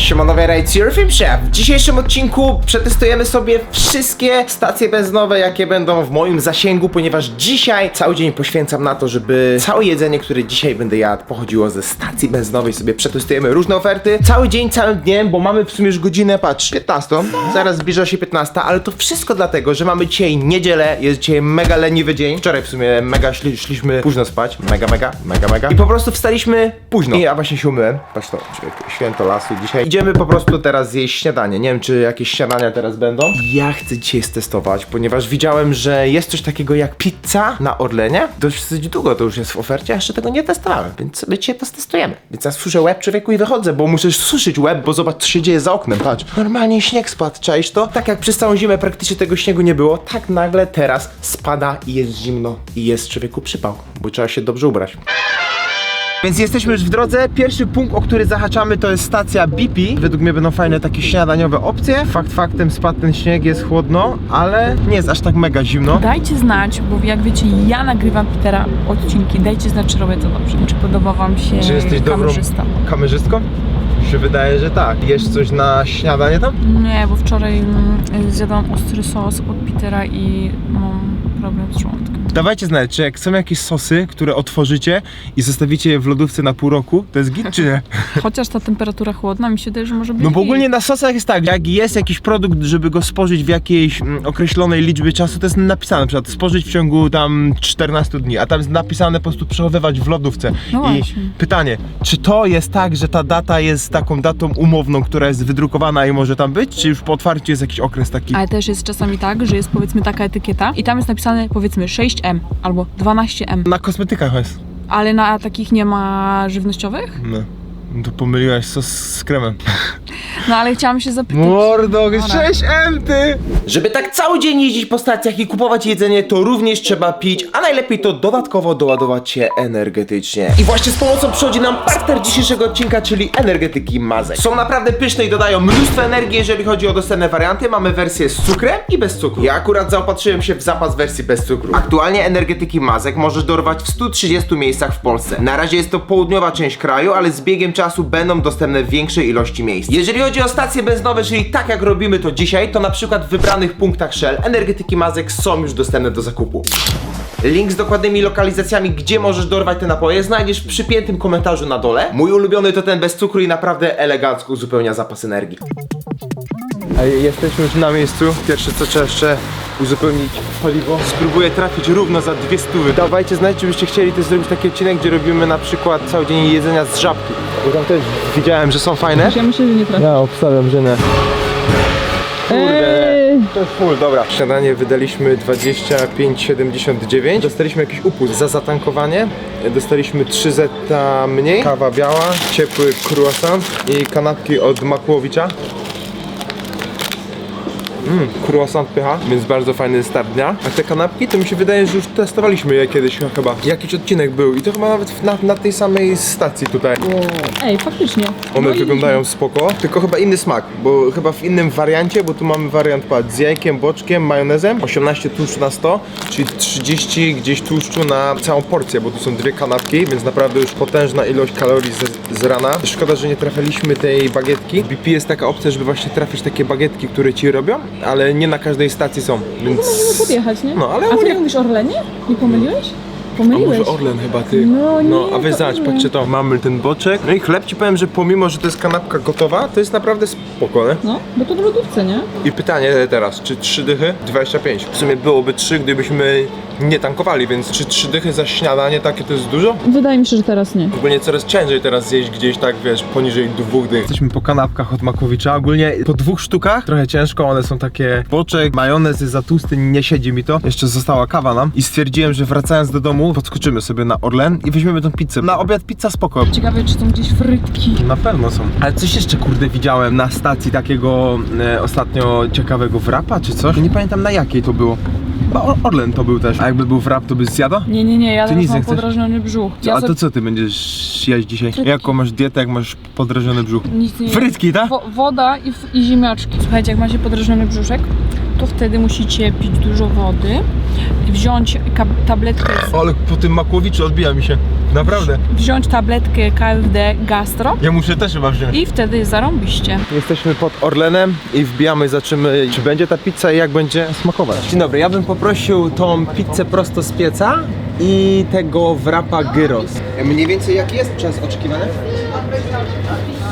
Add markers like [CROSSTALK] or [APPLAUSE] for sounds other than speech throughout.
Siemanowie Ride Surfing Chef. W dzisiejszym odcinku przetestujemy sobie wszystkie stacje benzynowe, jakie będą w moim zasięgu, ponieważ dzisiaj cały dzień poświęcam na to, żeby całe jedzenie, które dzisiaj będę jadł, pochodziło ze stacji benzynowej. Sobie przetestujemy różne oferty. Cały dzień, całym dniem, bo mamy w sumie już godzinę, patrz, 15. Zaraz zbliża się 15, ale to wszystko dlatego, że mamy dzisiaj niedzielę, jest dzisiaj mega leniwy dzień. Wczoraj w sumie mega szli, szliśmy późno spać. Mega, mega, mega, mega. I po prostu wstaliśmy późno. I ja właśnie się umyłem. Patrz to, święto lasu dzisiaj. Idziemy po prostu teraz zjeść śniadanie. Nie wiem, czy jakieś śniadania teraz będą. Ja chcę dzisiaj stestować, ponieważ widziałem, że jest coś takiego jak pizza na Orlenie. Dosyć długo to już jest w ofercie, a jeszcze tego nie testowałem, więc sobie dzisiaj to stestujemy. Więc ja suszę łeb człowieku i wychodzę, bo muszę suszyć łeb, bo zobacz, co się dzieje za oknem, patrz. Normalnie śnieg spadł, czaisz to? Tak jak przez całą zimę praktycznie tego śniegu nie było, tak nagle teraz spada i jest zimno i jest człowieku przypał, bo trzeba się dobrze ubrać. Więc jesteśmy już w drodze. Pierwszy punkt, o który zahaczamy, to jest stacja BP. Według mnie będą fajne takie śniadaniowe opcje. Fakt faktem spadł ten śnieg, jest chłodno, ale nie jest aż tak mega zimno. Dajcie znać, bo jak wiecie, ja nagrywam Petera odcinki. Dajcie znać, czy robię to dobrze. Czy podoba wam się Czy jesteś dobrą kamerzysta. kamerzystką? Mi się wydaje, że tak. Jesz coś na śniadanie tam? Nie, bo wczoraj mm, zjadłam ostry sos od Petera i mam problem z żołądkiem. Dawajcie znać, czy jak są jakieś sosy, które otworzycie i zostawicie je w lodówce na pół roku, to jest git czy nie? [LAUGHS] Chociaż ta temperatura chłodna mi się wydaje, że może być No bo ogólnie na sosach jest tak, jak jest jakiś produkt, żeby go spożyć w jakiejś mm, określonej liczbie czasu, to jest napisane, na przykład spożyć w ciągu tam 14 dni, a tam jest napisane po prostu przechowywać w lodówce. No I właśnie. pytanie, czy to jest tak, że ta data jest taką datą umowną, która jest wydrukowana i może tam być, czy już po otwarciu jest jakiś okres taki? Ale też jest czasami tak, że jest powiedzmy taka etykieta i tam jest napisane powiedzmy 6M albo 12M, Na kosmetykach jest. ale na takich nie ma żywnościowych? No. No To pomyliłaś sos z kremem. No ale chciałam się zapytać. Mordo, Dobra. 6M ty! Żeby tak cały dzień jeździć po stacjach i kupować jedzenie, to również trzeba pić, a najlepiej to dodatkowo doładować się energetycznie. I właśnie z pomocą przychodzi nam partner dzisiejszego odcinka, czyli energetyki Mazek. Są naprawdę pyszne i dodają mnóstwo energii, jeżeli chodzi o dostępne warianty. Mamy wersję z cukrem i bez cukru. Ja akurat zaopatrzyłem się w zapas wersji bez cukru. Aktualnie energetyki Mazek możesz dorwać w 130 miejscach w Polsce. Na razie jest to południowa część kraju, ale z biegiem czasu będą dostępne w większej ilości miejsc. Jeżeli chodzi o stacje benzynowe, czyli tak jak robimy to dzisiaj, to na przykład w wybranych punktach Shell energetyki Mazek są już dostępne do zakupu. Link z dokładnymi lokalizacjami, gdzie możesz dorwać te napoje, znajdziesz w przypiętym komentarzu na dole. Mój ulubiony to ten bez cukru i naprawdę elegancko uzupełnia zapas energii. Jesteśmy już na miejscu. Pierwsze co trzeba jeszcze uzupełnić paliwo. Spróbuję trafić równo za dwie stówy. Dawajcie znać, czy byście chcieli też zrobić taki odcinek, gdzie robimy na przykład cały dzień jedzenia z żabki. Bo tam też widziałem, że są fajne. Ja myślę, że nie trafię. Ja obstawiam, że nie. Kurde, to jest full, dobra. Śniadanie wydaliśmy 25,79. Dostaliśmy jakiś upust za zatankowanie. Dostaliśmy 3 zeta mniej. Kawa biała, ciepły croissant i kanapki od Makłowicza. Mmm, croissant pycha, więc bardzo fajny start dnia. A te kanapki, to mi się wydaje, że już testowaliśmy je kiedyś chyba. Jakiś odcinek był i to chyba nawet na, na tej samej stacji tutaj. Ej, faktycznie. One No wyglądają spoko, tylko chyba inny smak, bo chyba w innym wariancie, bo tu mamy wariant patrz, z jajkiem, boczkiem, majonezem, 18 tłuszczu na 100, czyli 30 gdzieś tłuszczu na całą porcję, bo tu są dwie kanapki, więc naprawdę już potężna ilość kalorii z, z rana. Szkoda, że nie trafiliśmy tej bagietki. BP jest taka opcja, żeby właśnie trafić takie bagietki, które ci robią, ale nie na każdej stacji są, więc... Można podjechać, nie? No, ale A ty nie mówisz Orlenie? Nie pomyliłeś? A Pomyliłeś. może Orlen chyba ty? No No, nie, a wy to zobacz, Orlen. patrzcie to. Mamy ten boczek. No i chleb ci powiem, że pomimo, że to jest kanapka gotowa, to jest naprawdę spoko, nie? No, bo to w lodówce, nie? I pytanie teraz, czy trzy dychy? 25. W sumie byłoby trzy, gdybyśmy nie tankowali, więc czy trzy dychy za śniadanie takie to jest dużo? Wydaje mi się, że teraz nie. Ogólnie coraz ciężej teraz zjeść gdzieś tak, wiesz, poniżej dwóch dych. Jesteśmy po kanapkach od Makowicza. Ogólnie po dwóch sztukach, trochę ciężko, one są takie boczek, majonez jest za tłusty, nie siedzi mi to. Jeszcze została kawa nam i stwierdziłem, że wracając do domu, podskoczymy sobie na Orlen i weźmiemy tą pizzę. Na obiad pizza spoko. Ciekawe, czy są gdzieś frytki. Na pewno są. Ale coś jeszcze kurde widziałem na stacji takiego e, ostatnio ciekawego wrapa czy coś. Nie pamiętam na jakiej to było. Chyba Or- Orlen to był też. A jakby był wrap, to byś zjadła? Nie, nie, nie, ja Ty teraz nic nie mam chcesz? podrażniony brzuch. Ja A sobie to co ty będziesz jeść dzisiaj? Frytki. Jaką masz dietę, jak masz podrażniony brzuch? nic nie Frytki, tak? Wo woda i, f- i ziemniaczki. Słuchajcie, jak macie podrażniony brzuszek, to wtedy musicie pić dużo wody wziąć tabletkę, Ale po tym makłowiczu odbija mi się. Naprawdę. wziąć tabletkę KFD Gastro Ja muszę też chyba wziąć. i wtedy zarąbiście. Jesteśmy pod Orlenem i wbijamy, zobaczymy czy będzie ta pizza i jak będzie smakować. Dzień dobry, ja bym poprosił tą pizzę prosto z pieca i tego wrapa gyros. Mniej więcej jaki jest czas oczekiwania?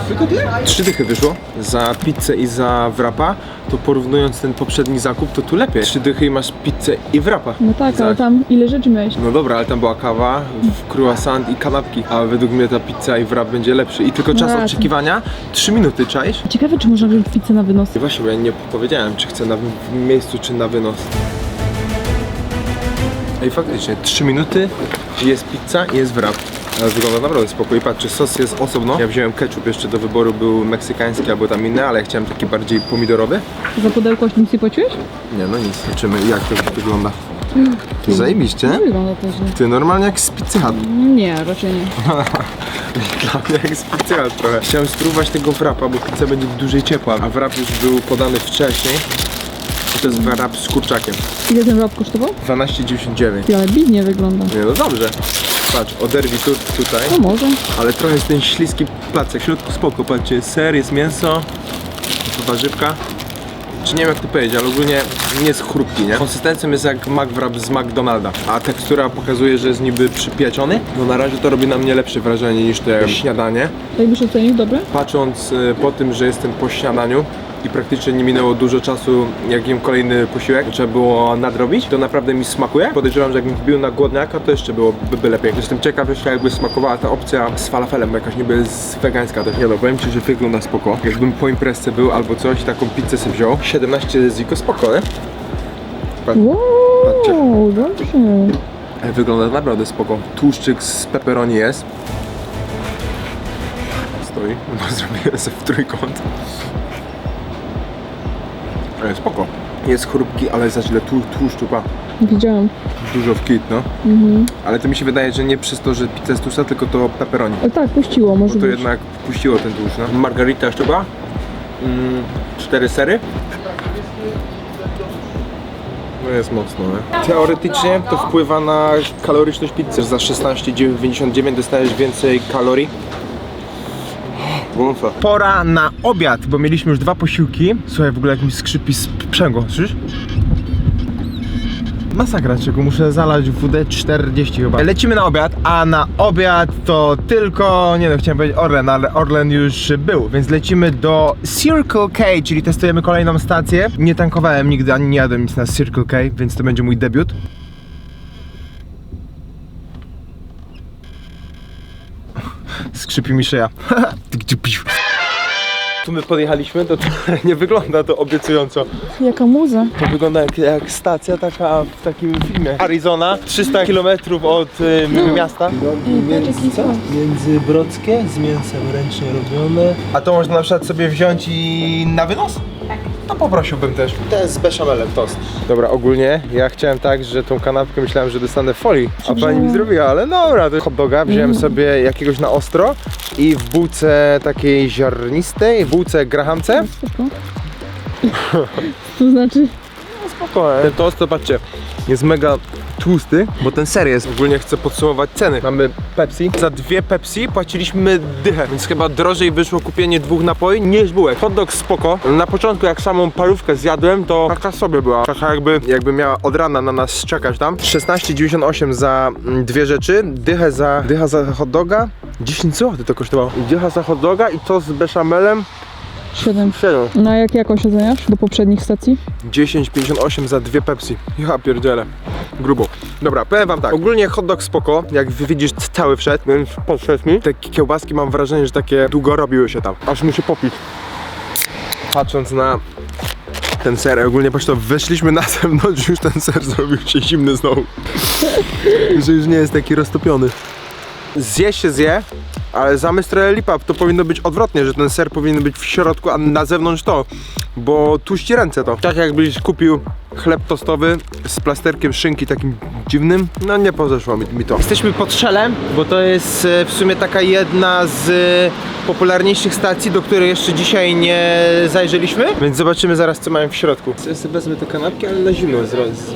Tylko tyle? Trzy dychy wyszło za pizzę i za wrapa, to porównując ten poprzedni zakup, to tu lepiej. Trzy dychy i masz pizzę i wrapa. No tak, Za- ale tam ile rzeczy miałeś? No dobra, ale tam była kawa, croissant i kanapki, a według mnie ta pizza i wrap będzie lepszy. I tylko czas racja. oczekiwania 3 minuty, czaisz? Ciekawe, czy można wziąć pizzę na wynos. Właśnie, bo ja nie powiedziałem, czy chcę na w miejscu, czy na wynos. Ej, faktycznie, 3 minuty, jest pizza i jest wrap. Wygląda naprawdę spoko. I patrzcie, sos jest osobno. Ja wziąłem ketchup jeszcze do wyboru, był meksykański albo tam inny, ale ja chciałem taki bardziej pomidorowy. Za pudełko nic nie płaciłeś? Nie, no nic, zobaczymy jak to wygląda. Zajebiście, nie? wygląda źle. Ty, normalnie jak z pizzy Hut. Nie, raczej nie. Dla [LAUGHS] mnie jak z pizzy Hut trochę. Chciałem spróbować tego wrapa, bo pizza będzie dłużej ciepła, a wrap już był podany wcześniej. To jest wrap z kurczakiem. Ile ten wrap kosztował? 12,99. Ty, ale biednie wygląda. Nie, no dobrze. Patrz, oderwij tu, tutaj, No może. ale trochę jest ten śliski placek. W środku spoko, patrzcie, jest ser, jest mięso, jest warzywka. Czy nie wiem jak to powiedzieć, ale ogólnie nie jest chrupki, nie? Konsystencją jest jak McWrap z McDonalda, a tekstura pokazuje, że jest niby przypieczony. No na razie to robi na mnie lepsze wrażenie niż te śniadanie. Jak byś ocenił, dobre? Patrząc y, po tym, że jestem po śniadaniu i praktycznie nie minęło dużo czasu, jak jem kolejny posiłek, trzeba było nadrobić, to naprawdę mi smakuje. Podejrzewam, że jakbym wbił na głodniaka, to jeszcze byłoby by lepiej. Jestem ciekaw jeszcze jakby smakowała ta opcja z falafelem, bo jakaś niby jest wegańska też. Nie no, powiem Ci, że wygląda spoko. Jakbym po imprezce był albo coś, taką pizzę sobie wziął. 17 ziko, spoko, nie? Patrz, Patrzcie. Wow, dobrze. Ej, Wygląda naprawdę spoko. Tłuszczyk z pepperoni jest. Stoi, bo zrobiłem sobie w trójkąt. Ej, spoko. Jest chrupki, ale za źle tłu- tłuszczu, pa. Widziałam. Dużo w kit, no. Ale to mi się wydaje, że nie przez to, że pizza jest tłusta, tylko to pepperoni. Ale tak, puściło, może Bo to być. jednak puściło ten tłuszcz, no. Margarita jeszcze była. Mm, cztery sery. No jest mocno, nie? Teoretycznie to wpływa na kaloryczność pizzy. Za 16,99 dostajesz więcej kalorii. Pora na obiad, bo mieliśmy już dwa posiłki. Słuchaj, w ogóle jak mi skrzypi sprzęgło, słyszysz? Masakra, czego muszę zalać WD-40 chyba. Lecimy na obiad, a na obiad to tylko, nie no, chciałem powiedzieć Orlen, ale Orlen już był, więc lecimy do Circle K, czyli testujemy kolejną stację. Nie tankowałem nigdy, ani nie jadłem nic na Circle K, więc to będzie mój debiut. [LAUGHS] Skrzypi mi szyja. [LAUGHS] Tu my podjechaliśmy, to, to [LAUGHS] nie wygląda to obiecująco. Jaka muza. To wygląda jak, jak stacja taka w takim filmie. Arizona, 300 km od y, miasta. Międzybrodzkie z mięsem ręcznie robione. A to można na przykład sobie wziąć i na wynos? To poprosiłbym też. Ten z beszamelem tost. Dobra, ogólnie ja chciałem tak, że tą kanapkę myślałem, że dostanę w folii, a pani mi zrobiła, ale dobra, to hot doga wziąłem sobie jakiegoś na ostro i w bułce takiej ziarnistej, w bułce grahamce. Spoko. [LAUGHS] To znaczy... Spokojnie. Ten tost to patrzcie, jest mega tłusty, bo ten ser jest. Ogólnie chcę podsumować ceny. Mamy Pepsi. Za dwie Pepsi płaciliśmy dychę, więc chyba drożej wyszło kupienie dwóch napoi niż bułek. Hot dog spoko. Na początku jak samą parówkę zjadłem, to taka sobie była. Taka jakby, jakby miała od rana na nas czekać tam. 16,98 za mm, dwie rzeczy. Dychę za, dycha za hot doga. 10 zł to kosztowało. Dycha za hot doga i to z beszamelem 7. 7. Na jak jakoś oceniasz do poprzednich stacji? 10,58 za dwie Pepsi. Ja pierdzielę. Grubo. Dobra, powiem wam tak. Ogólnie hot dog spoko. Jak widzisz, cały wszedł, więc podszedł mi. Te kiełbaski mam wrażenie, że takie długo robiły się tam. Aż muszę popić. Patrząc na ten ser, ogólnie patrz to weszliśmy na zewnątrz, już ten ser zrobił się zimny znowu. [LAUGHS] że już nie jest taki roztopiony. Zje się zje, ale zamysł trochę lipa, to powinno być odwrotnie, że ten ser powinien być w środku, a na zewnątrz to, bo tuści ręce to. Tak jakbyś kupił chleb tostowy z plasterkiem szynki takim dziwnym. No nie pozeszło mi, mi to. Jesteśmy pod Szelem, bo to jest e, w sumie taka jedna z e, popularniejszych stacji, do której jeszcze dzisiaj nie zajrzeliśmy. Więc zobaczymy zaraz, co mają w środku. Ja sobie wezmę te kanapki, ale na zimno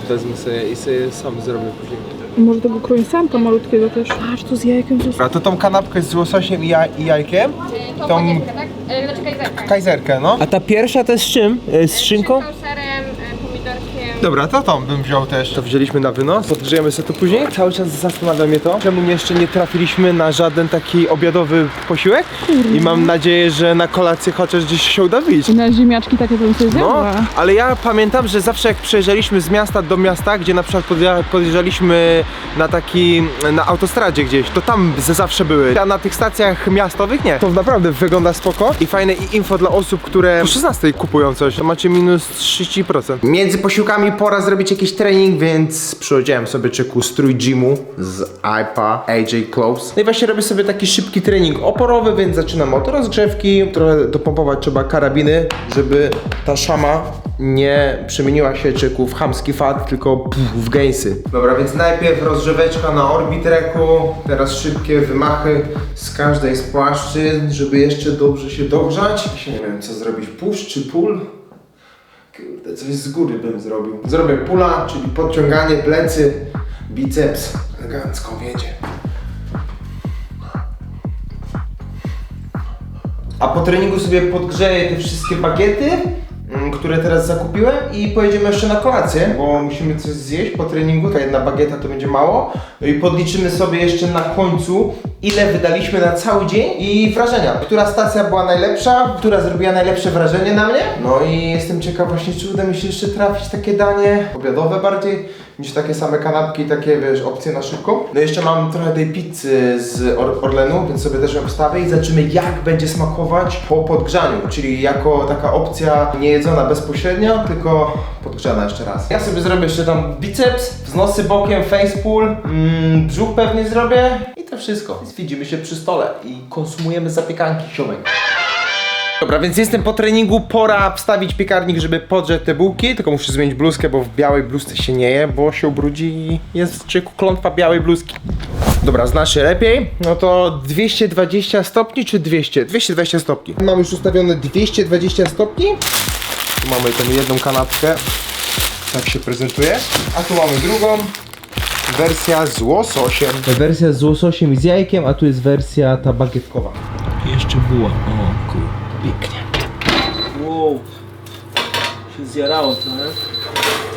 wezmę sobie i sobie sam zrobię później. Może tego croissanta malutkiego też. Patrz, to z jajkiem sos. A to tą kanapkę z łososiem i, jaj, i jajkiem? Tą tak? E, Znaczy kajzerkę. kajzerkę, no. A ta pierwsza to jest z czym? E, Z szynką? Szynką, serem, e, pomidorkiem. Dobra, to tą bym wziął też. To wzięliśmy na wynos, podgrzejemy sobie to później. Cały czas zastanawia mnie to, czemu jeszcze nie trafiliśmy na żaden taki obiadowy posiłek. I mam nadzieję, że na kolację chociaż gdzieś się uda wyjść. I na ziemniaczki takie to bym sobie No, zjadła. ale ja pamiętam, że zawsze jak przejeżdżaliśmy z miasta do miasta, gdzie na przykład podja- podjeżdżaliśmy na taki, na autostradzie gdzieś, to tam ze zawsze były. A na tych stacjach miastowych nie. To naprawdę wygląda spoko i fajne i info dla osób, które po 16 kupują coś, to macie minus 30%. Między posiłkami pora zrobić jakiś trening, więc przychodziłem sobie czeku strój gymu z IPA AJ Close. No i właśnie robię sobie taki szybki trening oporowy, więc zaczynam od rozgrzewki. Trochę dopompować trzeba karabiny, żeby ta szama nie przemieniła się czeku w chamski fat, tylko pff, w gainsy. Dobra, więc najpierw rozgrzeweczka na orbitreku, teraz szybkie wymachy z każdej z płaszczyzn, żeby jeszcze dobrze się dogrzać. Nie wiem co zrobić, push czy pull? Kurde, coś z góry bym zrobił. Zrobię pula, czyli podciąganie plecy, biceps. Elegancko wiedzie. A po treningu sobie podgrzeję te wszystkie bagiety, mm, które teraz zakupiłem i pojedziemy jeszcze na kolację, bo musimy coś zjeść po treningu, ta jedna bagieta to będzie mało. No I podliczymy sobie jeszcze na końcu, ile wydaliśmy na cały dzień i wrażenia. Która stacja była najlepsza, która zrobiła najlepsze wrażenie na mnie. No i jestem ciekaw właśnie, czy uda mi się jeszcze trafić takie danie, obiadowe bardziej, niż takie same kanapki, takie wiesz, opcje na szybko. No jeszcze mam trochę tej pizzy z Or Orlenu, więc sobie też ją wstawię i zobaczymy jak będzie smakować po podgrzaniu, czyli jako taka opcja nie jedzona bezpośrednio, tylko podgrzana jeszcze raz. Ja sobie zrobię jeszcze tam biceps, wznosy bokiem, face pull, mm, brzuch pewnie zrobię i to wszystko. Więc widzimy się przy stole i konsumujemy zapiekanki siomek. Dobra, więc jestem po treningu, pora wstawić piekarnik, żeby podrzeć te bułki, tylko muszę zmienić bluzkę, bo w białej bluzce się nie je, bo się ubrudzi i jest czy klątwa białej bluzki. Dobra, znasz się lepiej, no to 220 stopni czy 200? 220 stopni. Mam już ustawione 220 stopni. Tu mamy tę jedną kanapkę, tak się prezentuje, a tu mamy drugą. Wersja z łososiem. Wersja z łososiem i z jajkiem, a tu jest wersja ta bagietkowa. Jeszcze była. O kur... Pięknie. Wow. Się zjarało trochę.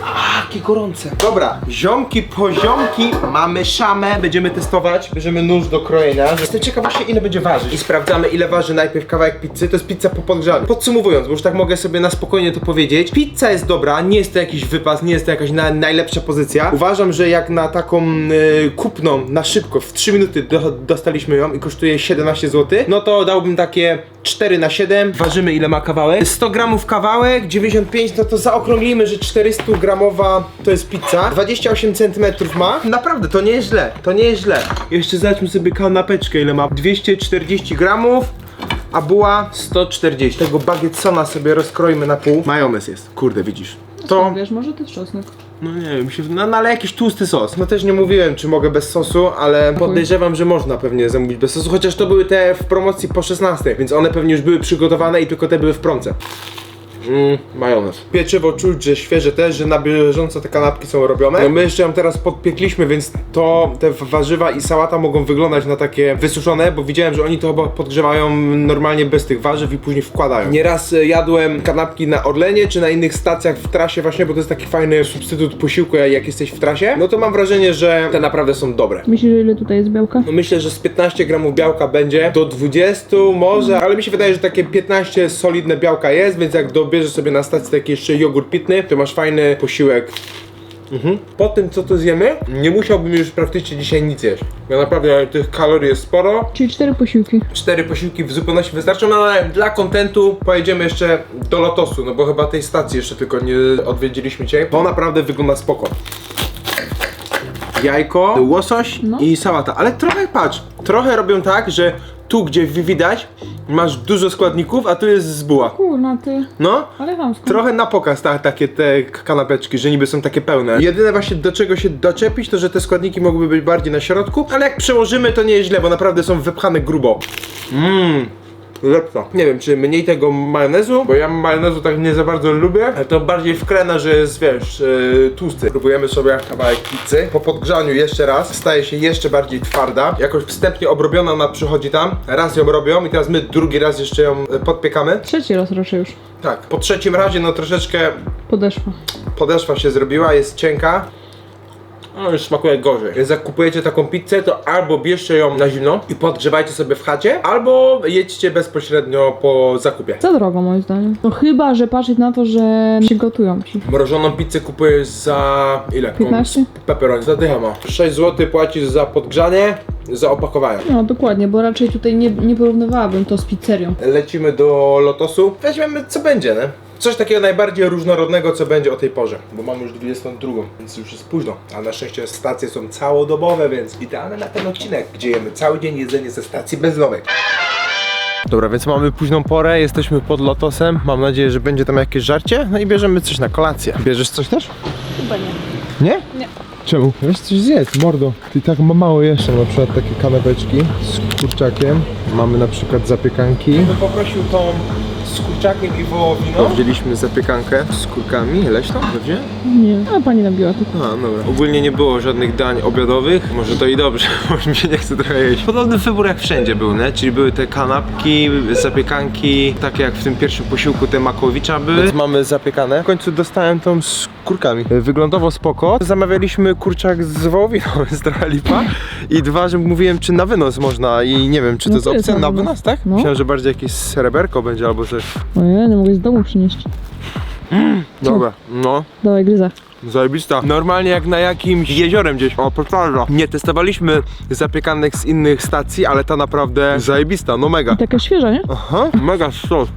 A, jakie gorące. Dobra, ziomki po ziomki, mamy szamę, będziemy testować, bierzemy nóż do krojenia. Jestem ciekaw właśnie ile będzie ważyć. I sprawdzamy ile waży najpierw kawałek pizzy, to jest pizza po podgrzaniu. Podsumowując, bo już tak mogę sobie na spokojnie to powiedzieć. Pizza jest dobra, nie jest to jakiś wypas, nie jest to jakaś na, najlepsza pozycja. Uważam, że jak na taką y, kupną, na szybko, w 3 minuty do, dostaliśmy ją i kosztuje 17 zł, no to dałbym takie 4 na 7. Ważymy ile ma kawałek. 100 gramów kawałek, 95 no to zaokrąglimy, że 400 gramowa to jest pizza. 28 centymetrów ma. Naprawdę, to nie jest źle, to nie jest źle. Jeszcze zobaczmy sobie kanapeczkę ile ma. 240 gramów. A była 140. Tego bagietsona sobie rozkroimy na pół. Majonez jest, kurde widzisz. To, Wiesz, może to jest czosnek. no nie wiem, się, no, no ale jakiś tłusty sos. No też nie mówiłem, czy mogę bez sosu, ale podejrzewam, że można pewnie zamówić bez sosu, chociaż to były te w promocji po 16, więc one pewnie już były przygotowane i tylko te były w promce. Mmm, majonez. Pieczywo czuć, że świeże też, że na bieżąco te kanapki są robione. No my jeszcze ją teraz podpiekliśmy, więc to te warzywa i sałata mogą wyglądać na takie wysuszone, bo widziałem, że oni to chyba podgrzewają normalnie bez tych warzyw i później wkładają. Nieraz e, jadłem kanapki na Orlenie, czy na innych stacjach w trasie właśnie, bo to jest taki fajny substytut posiłku, jak jesteś w trasie. No to mam wrażenie, że te naprawdę są dobre. Myślisz, że ile tutaj jest białka? No myślę, że z 15 gramów białka będzie do 20 może, ale mi się wydaje, że takie 15 solidne białka jest, więc jak dobierzesz sobie na stacji taki jeszcze jogurt pitny, to masz fajny posiłek. Mhm. Po tym co tu zjemy, nie musiałbym już praktycznie dzisiaj nic jeść. Bo naprawdę tych kalorii jest sporo. Czyli cztery posiłki. Cztery posiłki w zupełności wystarczą, no ale dla kontentu pojedziemy jeszcze do Lotosu, no bo chyba tej stacji jeszcze tylko nie odwiedziliśmy dzisiaj. To naprawdę wygląda spoko. Jajko, łosoś No. i sałata, ale trochę patrz, trochę robią tak, że tu gdzie wi- widać, masz dużo składników, a tu jest z buła. Kurna ty, No, ale tam skąd? Trochę na pokaz ta, takie te k- kanapeczki, że niby są takie pełne. Jedyne właśnie do czego się doczepić, to że te składniki mogłyby być bardziej na środku, ale jak przełożymy to nie jest źle, bo naprawdę są wypchane grubo. Mmm. Lepsza. Nie wiem, czy mniej tego majonezu, bo ja majonezu tak nie za bardzo lubię, ale to bardziej wkrena, że jest, wiesz, yy, tłusty. Próbujemy sobie kawałek pizzy. Po podgrzaniu jeszcze raz staje się jeszcze bardziej twarda. Jakoś wstępnie obrobiona ona przychodzi tam. Raz ją robią i teraz my drugi raz jeszcze ją e, podpiekamy. Trzeci raz raczej już. Tak, po trzecim razie no troszeczkę Podeszła. podeszwa się zrobiła, jest cienka. No już smakuje gorzej. Więc jak kupujecie taką pizzę, to albo bierzcie ją na zimno i podgrzewajcie sobie w chacie, albo jedźcie bezpośrednio po zakupie. Za drogo moim zdaniem. No chyba, że patrzeć na to, że przygotują ci. Mrożoną pizzę kupujesz za ile? 15? Pepperoni, za dycha ma. 6 zł płacisz za podgrzanie, za opakowanie. No dokładnie, bo raczej tutaj nie, nie porównywałabym to z pizzerią. Lecimy do Lotosu. Weźmiemy co będzie, nie? Coś takiego najbardziej różnorodnego, co będzie o tej porze. Bo mamy już 22, więc już jest późno. A na szczęście stacje są całodobowe, więc idealne na ten odcinek, gdzie jemy cały dzień jedzenie ze stacji benzynowej. Dobra, więc mamy późną porę, jesteśmy pod Lotosem. Mam nadzieję, że będzie tam jakieś żarcie. No i bierzemy coś na kolację. Bierzesz coś też? Chyba nie. Nie? Nie. Czemu? Weź coś zjedz, mordo. Ty tak ma mało jeszcze, na przykład takie kanapeczki z kurczakiem. Mamy na przykład zapiekanki. Bym poprosił tą z kurczakiem i wołowiną. Wzięliśmy zapiekankę z kurkami leśną, pewnie? Nie. A pani nabiła tylko. A, dobra. Ogólnie nie było żadnych dań obiadowych. Może to i dobrze, [LAUGHS] bo mi się nie chce trochę jeść. Podobny wybór jak wszędzie był, nie? Czyli były te kanapki, zapiekanki, takie jak w tym pierwszym posiłku te Makowicza były. Więc mamy zapiekane. W końcu dostałem tą z kurkami. Wyglądowo spoko. Zamawialiśmy kurczak z wołowiną, [LAUGHS] jest trochę lipa. I dwa, że mówiłem, czy na wynos można i nie wiem, czy to No jest to jest opcja na na wynos. wynos, tak? No. Myślałem, że bardziej jakieś sreberko będzie albo coś. Ojej, nie mogę z domu przynieść. Dobra, no. Dawaj gryza. Zajebista. Normalnie jak na jakimś jeziorem gdzieś. O, poczarza. Nie testowaliśmy zapiekanek z innych stacji, ale ta naprawdę zajebista, no mega. Taka świeża, nie? Aha, mega sos.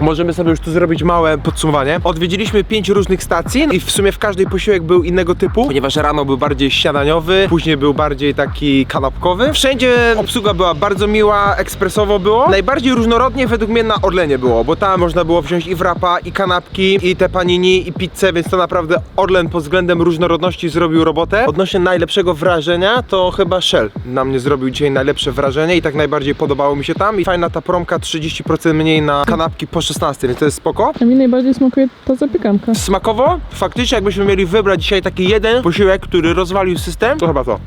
Możemy sobie już tu zrobić małe podsumowanie. Odwiedziliśmy pięć różnych stacji i w sumie w każdej posiłek był innego typu, ponieważ rano był bardziej śniadaniowy, później był bardziej taki kanapkowy. Wszędzie obsługa była bardzo miła, ekspresowo było. Najbardziej różnorodnie według mnie na Orlenie było, bo tam można było wziąć i wrapa, i kanapki, i te panini, i pizzę, więc to naprawdę Orlen pod względem różnorodności zrobił robotę. Odnośnie najlepszego wrażenia, to chyba Shell na mnie zrobił dzisiaj najlepsze wrażenie i tak najbardziej podobało mi się tam. I fajna ta promka, 30% mniej na kanapki po 16, więc to jest spoko. A mi najbardziej smakuje ta zapiekanka. Smakowo, faktycznie jakbyśmy mieli wybrać dzisiaj taki jeden posiłek, który rozwalił system, to chyba to.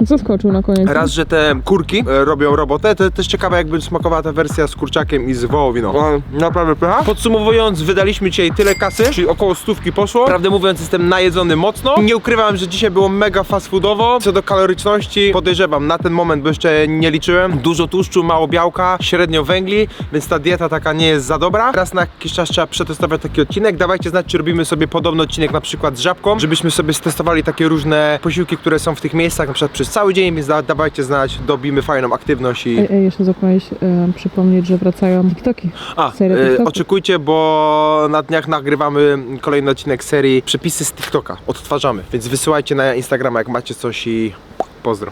Zaskoczył na koniec. Raz, że te kurki e, robią robotę, to też ciekawe jakby smakowała ta wersja z kurczakiem i z wołowiną. O, naprawdę pycha. Podsumowując, wydaliśmy dzisiaj tyle kasy, czyli około stówki poszło. Prawdę mówiąc, jestem najedzony mocno. Nie ukrywam, że dzisiaj było mega fast foodowo. Co do kaloryczności, podejrzewam, na ten moment, bo jeszcze nie liczyłem. Dużo tłuszczu, mało białka, średnio węgli, więc ta dieta taka nie jest za dobra. Raz na jakiś czas trzeba przetestować taki odcinek. Dawajcie znać, czy robimy sobie podobny odcinek na przykład z żabką, żebyśmy sobie stestowali takie różne posiłki, które są w tych miejscach, na przykład przez cały dzień, więc da, dawajcie znać, dobimy fajną aktywność i... Ej, ej, jeszcze zapomniałeś e, przypomnieć, że wracają TikToki. A, Seria e, TikToków. oczekujcie, bo na dniach nagrywamy kolejny odcinek serii Przepisy z TikToka. Odtwarzamy, więc wysyłajcie na Instagrama, jak macie coś i pozdro.